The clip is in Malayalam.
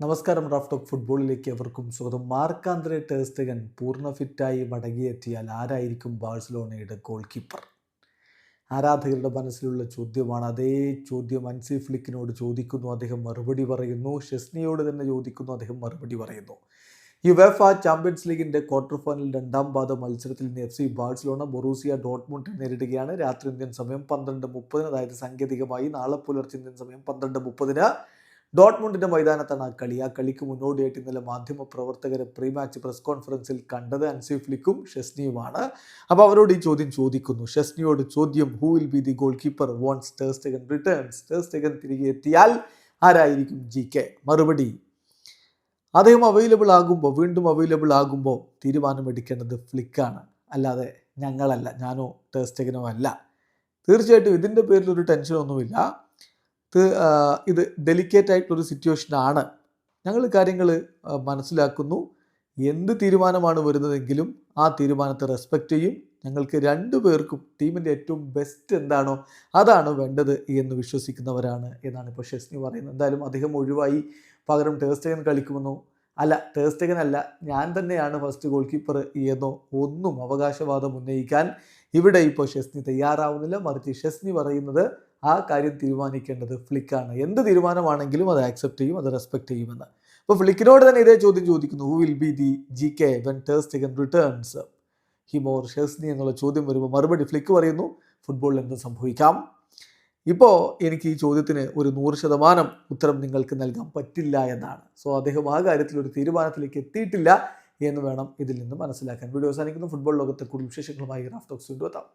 നമസ്കാരം റാഫ് ടോക്ക് ഫുട്ബോളിലേക്ക് എവർക്കും സ്വാഗതം. മാർക്കാന്ത്രെ ടേസ്റ്റകൻ പൂർണ ഫിറ്റായി മടങ്ങിയെത്തിയാൽ ആരായിരിക്കും ബാഴ്സലോണയുടെ ഗോൾ കീപ്പർ ആരാധകരുടെ മനസ്സിലുള്ള ചോദ്യമാണ്. അതേ ചോദ്യം അൻസി ഫ്ലിക്കിനോട് ചോദിക്കുന്നു. അദ്ദേഹം മറുപടി പറയുന്നു. ഷെസ്നിയോട് തന്നെ ചോദിക്കുന്നു. അദ്ദേഹം മറുപടി പറയുന്നു. ഈ യുവേഫ ചാമ്പ്യൻസ് ലീഗിന്റെ ക്വാർട്ടർ ഫൈനൽ രണ്ടാം പാദ മത്സരത്തിൽ ഇന്ന് F C Barcelona Borussia Dortmund നേരിടുകയാണ്. രാത്രി ഇന്ത്യൻ സമയം പന്ത്രണ്ട് മുപ്പതിന് അതായത് സാങ്കേതികമായി നാളെ പുലർച്ചെ ഇന്ത്യൻ സമയം പന്ത്രണ്ട് മുപ്പതിന് ഡോട്ട്മുണ്ടിന്റെ മൈതാനത്താണ് ആ കളി. ആ കളിക്ക് മുന്നോടിയായിട്ട് ഇന്നലെ മാധ്യമ പ്രവർത്തകരെ പ്രീ മാച്ച് പ്രസ് കോൺഫറൻസിൽ കണ്ടത് അൻസി ഫ്ലിക്കും ഷെസ്നിയുമാണ്. അപ്പോൾ അവരോട് ഈ ചോദ്യം ചോദിക്കുന്നു. ഷെസ്നിയോട് ചോദ്യം who will be the goalkeeper once Ter Stegen returns Ter Stegen തിരികെ എത്തിയാൽ ആരായിരിക്കും ജി കെ മറുപടി അദ്ദേഹം അവൈലബിൾ ആകുമ്പോൾ വീണ്ടും അവൈലബിൾ ആകുമ്പോൾ തീരുമാനമെടുക്കേണ്ടത് ഫ്ലിക്കാണ്. അല്ലാതെ ഞങ്ങളല്ല. ഞാനോ ടേസ്റ്റഗനോ അല്ല. തീർച്ചയായിട്ടും ഇതിന്റെ പേരിലൊരു ടെൻഷനൊന്നുമില്ല ഇത് ഡെലിക്കേറ്റ് ആയിട്ടുള്ള ഡെലിക്കേറ്റ് ആയിട്ടുള്ളൊരു സിറ്റുവേഷനാണ്. ഞങ്ങൾ കാര്യങ്ങൾ മനസ്സിലാക്കുന്നു. എന്ത് തീരുമാനമാണ് വരുന്നതെങ്കിലും ആ തീരുമാനത്തെ റെസ്പെക്റ്റ് ചെയ്യും. ഞങ്ങൾക്ക് രണ്ടു പേർക്കും ടീമിന്റെ ഏറ്റവും ബെസ്റ്റ് എന്താണോ അതാണ് വേണ്ടത് എന്ന് വിശ്വസിക്കുന്നവരാണ് എന്നാണ് ഇപ്പോൾ ഷെസ്നി പറയുന്നത്. എന്തായാലും അദ്ദേഹം ഒഴിവായി. പകരം ചെയ്യാൻ കളിക്കുമെന്നോ അല്ല ടേസ്റ്റഗൻ അല്ല ഞാൻ തന്നെയാണ് ഫസ്റ്റ് ഗോൾ കീപ്പർ എന്നോ ഒന്നും അവകാശവാദം ഉന്നയിക്കാൻ ഇവിടെ ഇപ്പോൾ ഷെസ്നി തയ്യാറാവുന്നില്ല. മറിച്ച് ഷെസ്നി പറയുന്നത് ആ കാര്യം തീരുമാനിക്കേണ്ടത് ഫ്ലിക്കാണ്. എന്ത് തീരുമാനമാണെങ്കിലും അത് ആക്സെപ്റ്റ് ചെയ്യും അത് റെസ്പെക്ട് ചെയ്യുമെന്ന്. അപ്പോൾ ഫ്ലിക്കിനോട് തന്നെ ഇതേ ചോദ്യം ചോദിക്കുന്നു. Who will be the G K when Ter Stegen returns him or Szczesny എന്നുള്ള ചോദ്യം വരുമ്പോൾ മറുപടി ഫ്ലിക്ക് പറയുന്നു. ഫുട്ബോളിൽ എന്ത് സംഭവിക്കാം. ഇപ്പോൾ എനിക്ക് ഈ ചോദ്യത്തിന് ഒരു നൂറ് ശതമാനം ഉത്തരം നിങ്ങൾക്ക് നൽകാൻ പറ്റില്ല എന്നാണ്. സോ അദ്ദേഹം ആ കാര്യത്തിൽ ഒരു തീരുമാനത്തിലേക്ക് എത്തിയിട്ടില്ല എന്ന് വേണം ഇതിൽ നിന്ന് മനസ്സിലാക്കാൻ. വീഡിയോ അവസാനിക്കുന്നു. ഫുട്ബോൾ ലോകത്തെ കൂടുതൽ വിശേഷങ്ങളുമായി റാഫ്റ്റോക്സ് കൊണ്ടുവെത്താം